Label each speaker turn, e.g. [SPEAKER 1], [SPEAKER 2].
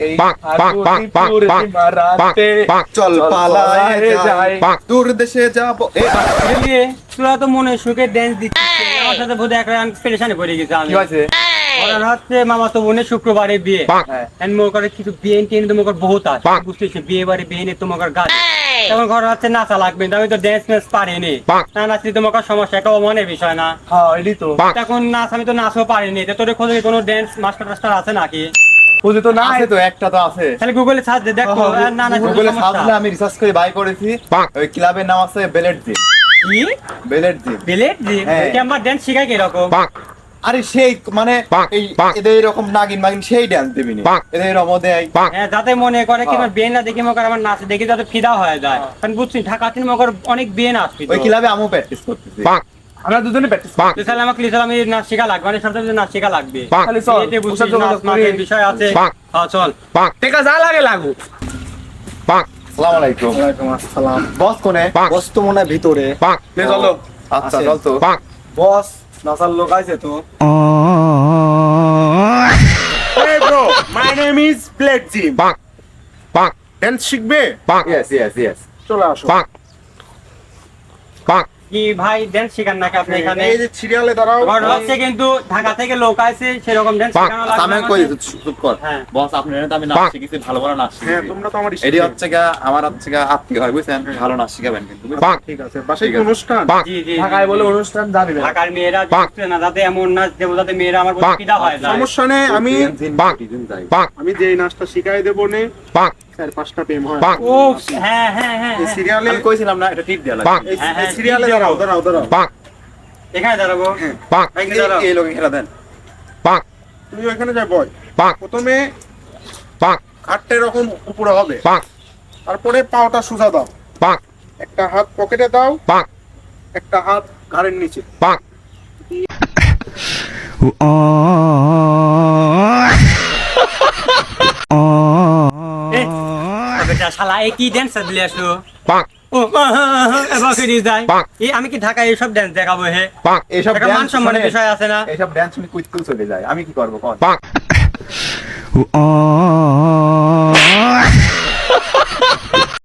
[SPEAKER 1] চল
[SPEAKER 2] চল
[SPEAKER 1] পালায়
[SPEAKER 2] পালায়
[SPEAKER 1] যাই।
[SPEAKER 2] যাই।
[SPEAKER 3] bonk.
[SPEAKER 1] দূর দেশে যাব।
[SPEAKER 4] তোরা তো মনে সুখে ড্যান্স দিচ্ছিস। আমার সাথে বোধহয় একটা পেরেশানি পড়ে গেছে আমি।
[SPEAKER 2] কি
[SPEAKER 4] হচ্ছে মামা তো বোনের শুক্রবারে বিয়ে।
[SPEAKER 2] হ্যাঁ।
[SPEAKER 4] মোর কিছু বিয়ে তো বহুত আছে। বুঝতেছি বিয়ে বাড়ি বিয়ে নিয়ে তোমার গাছ। তখন ঘর হচ্ছে নাচা লাগবে আমি তো ড্যান্স ম্যান্স পারিনি। না নাচলে তোমার সমস্যা একটা মনের বিষয় না।
[SPEAKER 2] হ্যাঁ তো।
[SPEAKER 4] এখন নাচ আমি তো নাচও পারিনি। তো তোর খোঁজে কোনো ড্যান্স মাস্টার টাস্টার আছে নাকি?
[SPEAKER 2] বুঝে তো? না
[SPEAKER 1] আছে তো একটা তো আছে।
[SPEAKER 4] তাহলে গুগলে সার্চ দে দেখো
[SPEAKER 2] হ্যাঁ,
[SPEAKER 4] আর না না
[SPEAKER 1] গুগলে সার্চলে আমি রিসার্চ করে বাই করেছি। ওই ক্লাবের নাম আছে বেলেট জিম
[SPEAKER 4] কি?
[SPEAKER 1] বেলেট জিম
[SPEAKER 4] বিলেট জি। কি আমার ড্যান্স শিখাই কি রকম
[SPEAKER 1] আরে সেই মানে এই এদের এরকম নাগিন মাগিন সেই ড্যান্স দিবি না। এদের এরকম দেয়।
[SPEAKER 4] হ্যাঁ যাতে মনে করে কি। আমার বিয়ে না দেখে মনে করে আমার নাচ দেখে যাতে ফিদা হয়ে যায়। কারণ বুঝছি ঢাকা তিন মনে করে অনেক বিয়ে নাচ
[SPEAKER 1] ওই ক্লাবে আমিও প্র্যাকটিস করতেছি।
[SPEAKER 2] আমরা দুজনে প্র্যাকটিস
[SPEAKER 4] তাহলে আমাকে লিসাল আমি নাচ শেখা লাগবে মানে সব নাচ শেখা লাগবে।
[SPEAKER 2] তাহলে চল
[SPEAKER 4] বিয়েতে বুঝছিস নাচ নাচের বিষয় আছে। হ্যাঁ চল।
[SPEAKER 2] টেকা যা লাগে
[SPEAKER 3] bonk,
[SPEAKER 1] আসসালামু আলাইকুম।
[SPEAKER 5] ওয়ালাইকুম আসসালাম।
[SPEAKER 1] বস কোনে?
[SPEAKER 5] বস তো মনে ভিতরে।
[SPEAKER 2] নে চলো।
[SPEAKER 1] আচ্ছা চল তো।
[SPEAKER 5] বস নাসার লোক আছে তো।
[SPEAKER 6] Hey bro, my name is Blade Jim.
[SPEAKER 3] bonk,
[SPEAKER 6] Dance শিখবে?
[SPEAKER 3] bonk,
[SPEAKER 1] ইয়েস ইয়েস ইয়েস
[SPEAKER 6] চলে আসো।
[SPEAKER 3] bonk, bonk,
[SPEAKER 4] কি ভাই ড্যান্স শেখান নাকি আপনি এখানে?
[SPEAKER 6] এই যে সিরিয়ালে দাঁড়াও।
[SPEAKER 4] হচ্ছে কিন্তু ঢাকা থেকে লোক আছে সেরকম ড্যান্স। শেখানো
[SPEAKER 1] আমি কই? চুপ কর।
[SPEAKER 4] হ্যাঁ।
[SPEAKER 1] বস আপনার তো আমি নাচ। শিখেছি ভালো ভালো নাচ
[SPEAKER 6] হ্যাঁ তোমরা তো আমার
[SPEAKER 1] এটি হচ্ছে গা আমার হচ্ছে গা আত্মীয় হয় বুঝছেন? ভালো নাচ শিখাবেন কিন্তু
[SPEAKER 6] ঠিক আছে বাসায়। অনুষ্ঠান?
[SPEAKER 4] জি জি
[SPEAKER 2] ঢাকায় বলে অনুষ্ঠান যাবি না।
[SPEAKER 4] ঢাকার মেয়েরা। না যাতে এমন নাচ দেবো যাতে মেয়েরা আমার প্রতি হয় যায়
[SPEAKER 6] সমস্যা নেই আমি আমি যেই নাচটা শিখাই দেবো নে চার পাঁচটা প্রেম হয়
[SPEAKER 4] ও হ্যাঁ হ্যাঁ হ্যাঁ হ্যাঁ।
[SPEAKER 6] সিরিয়ালে
[SPEAKER 1] কইছিলাম না এটা টিপ দেয়া লাগে
[SPEAKER 6] এই
[SPEAKER 4] হ্যাঁ, হ্যাঁ,
[SPEAKER 6] সিরিয়ালে দাঁড়াও দাঁড়াও দাঁড়াও
[SPEAKER 4] এখানে দাঁড়াবো
[SPEAKER 3] bonk,
[SPEAKER 1] এই লোকে খেলা দেন
[SPEAKER 3] bonk,
[SPEAKER 6] তুমি ওখানে যাই বয়
[SPEAKER 3] bonk,
[SPEAKER 6] প্রথমে
[SPEAKER 3] bonk,
[SPEAKER 6] হাতটা এরকম উপরে হবে
[SPEAKER 3] bonk,
[SPEAKER 6] তারপরে পাওটা সোজা দাও
[SPEAKER 3] bonk,
[SPEAKER 6] একটা হাত পকেটে দাও
[SPEAKER 3] bonk,
[SPEAKER 6] একটা হাত ঘাড়ের নিচে
[SPEAKER 4] বেটা শালা এই কি ড্যান্স দিলে আসলো? ও এবার যায়। এই আমি কি ঢাকায় এইসব ড্যান্স দেখাবো হে?
[SPEAKER 1] এইসব
[SPEAKER 4] মান সম্মানের বিষয় আছে না?
[SPEAKER 1] এইসব ড্যান্স আমি কুইট কুইট চলে যায়। আমি কি করব কোন?